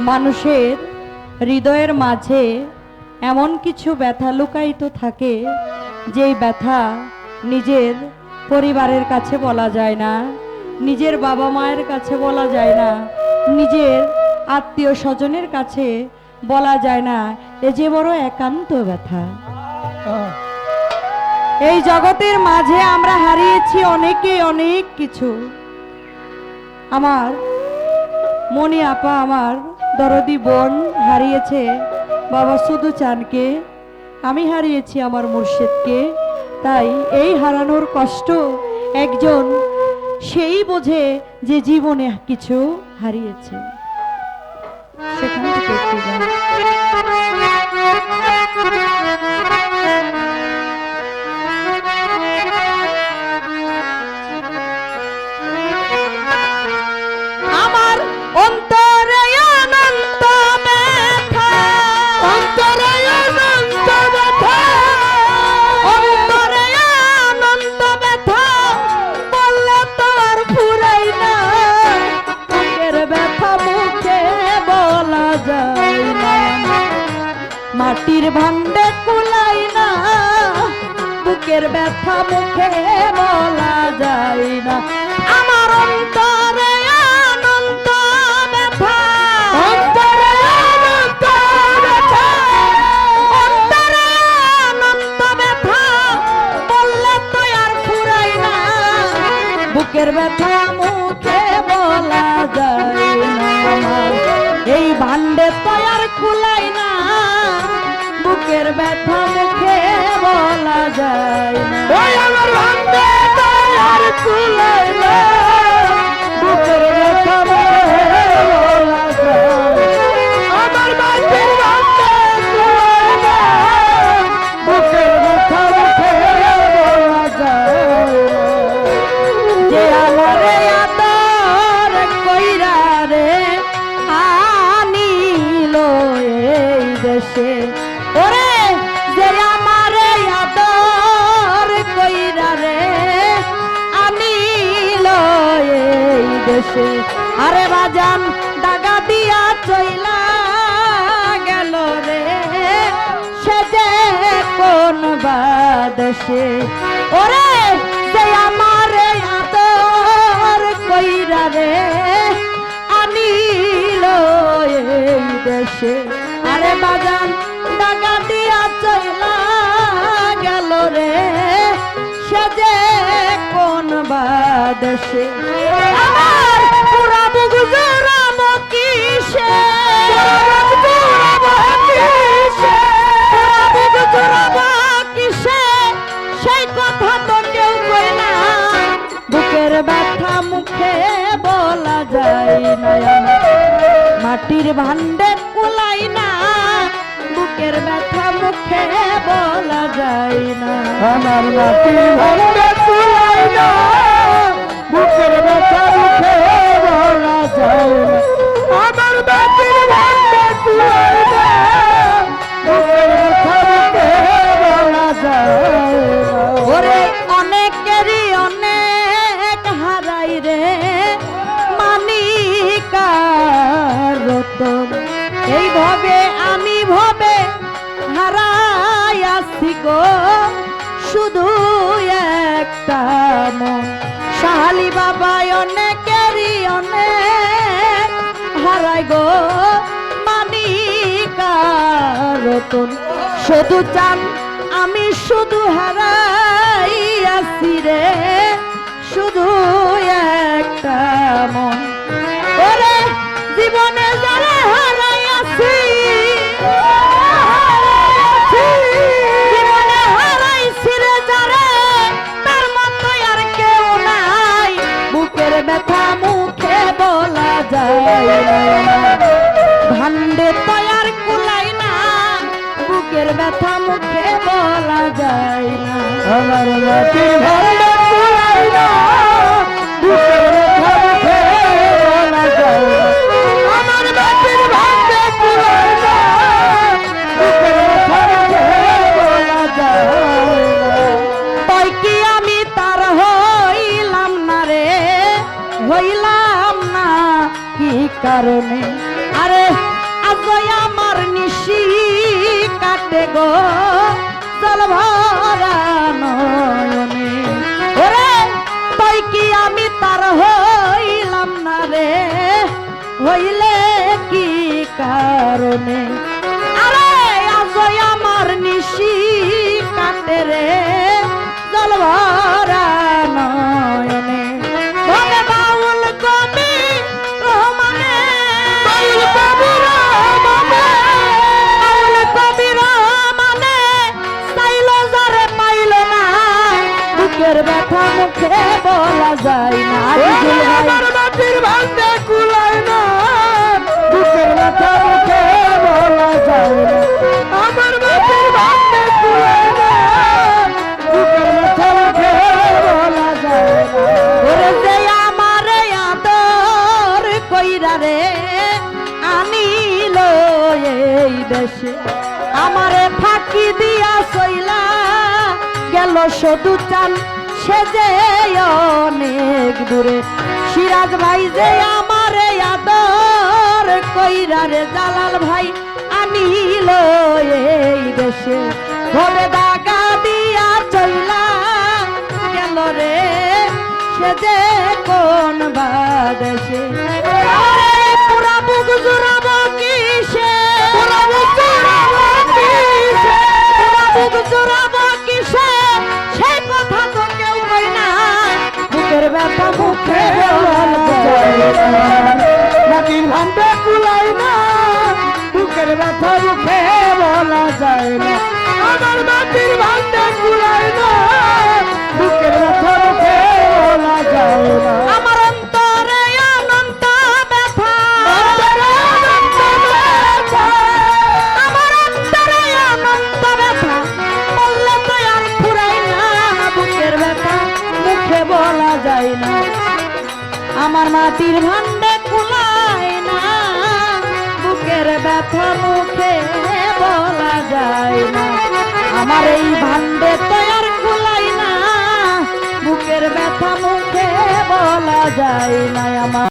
মানুষের হৃদয়ের মাঝে এমন কিছু ব্যথা লুকায়িত থাকে, যেই ব্যথা নিজের পরিবারের কাছে বলা যায় না, নিজের বাবা মায়ের কাছে বলা যায় না, নিজের আত্মীয় স্বজনের কাছে বলা যায় না। এ যে বড় একান্ত ব্যথা। এই জগতের মাঝে আমরা হারিয়েছি অনেকে অনেক কিছু। আমার মনি আপা আমার দরদি বোন হারিয়েছে। বাবা শুধু চানকে, আমি হারিয়েছি আমার মুর্শিদকে। তাই এই হারানোর কষ্ট একজন সেই বোঝে যে জীবনে কিছু হারিয়েছে। মাটির ভান্ডে কুলাই না, বুকের ব্যথা মুখে বলা যায় না। আমার অন্তরে বুকের ব্যথা মুখে বলা যায় এই ভান্ডে তো আর কুলাই না। বুকের ব্যথা মুখে বলা যায় না। আমার ভান্ডে তাই আর কুলাই দেশে আরে বাজান, দাগা দিয়া চইলা গেল রে। সে যে কোন বাদেশে। ওরে যে আমারে আদর কইরা রে আনিল এই দেশে। আরে বাজান ডাকা দিয়া চইলা গেল রে। সে যে কোন বাদেশে। ভান্ডে কুলাই না, বুকের ব্যথা মুখে বলা যায় না। আমার নাতি ভান্ডে কুলাই না, বুকের ব্যথা মুখে বলা যায় না। রতন এইভাবে আমি ভবে হারাই আসছি গো। শুধু একটা মন। শাহালি বাবা অনেকেরই অনেক হারাই গো। মানিকার রতন শুধু চান আমি শুধু হারাই আসি রে। শুধু একটা মন। যায়। ভান্ডে তয়ার কুলাই না, বুকের ব্যথা মুখে বলা যায় না। আমার ভান্ডে কুলাই না কারণে। আরে, আজই আমার নিশি কাটে গো জল ভরা ওরে, তাই কি আমি তার হইলাম না রে? হইলে কি কারণে? ব্যথা মুখে বলা যায় না। আমার মাটির ভান্ডে কুলায় না। বুকের ব্যথা মুখে বলা যায় না। আমার মাটির ভান্ডে কুলায় না। বুকের ব্যথা মুখে বলা যায় না। ওরে যে আমারে আদর কইরা রে আনিল এই দেশে। আমারে ফাঁকি দিয়া সইলা গেল সদু চান সে যে অনেক দূরে। সিরাজ ভাই যে আমারে আদর কইরা রে জালাল ভাই, আনিল এই দেশে। ভবে দাগা দিয়া চইলা গেল রে সে যে কোন বাদেশে ব্যথা মুখে বলা যায় না। আমার মাটির ভান্ডে কুলায় না। বুকের মুখে বলা যায় না। আমার অন্তরে অনন্ত ব্যথা। আমার অন্তরে অনন্ত ব্যথা। বললে তো আর ফুরাই না। বুকের ব্যথা মুখে বলা যায় না। আমার মাটির ভান্ডে ব্যথা মুখে বলা যায় না। আমার এই ভান্ডে তো আর না। বুকের ব্যথা মুখে বলা যায় না আমার।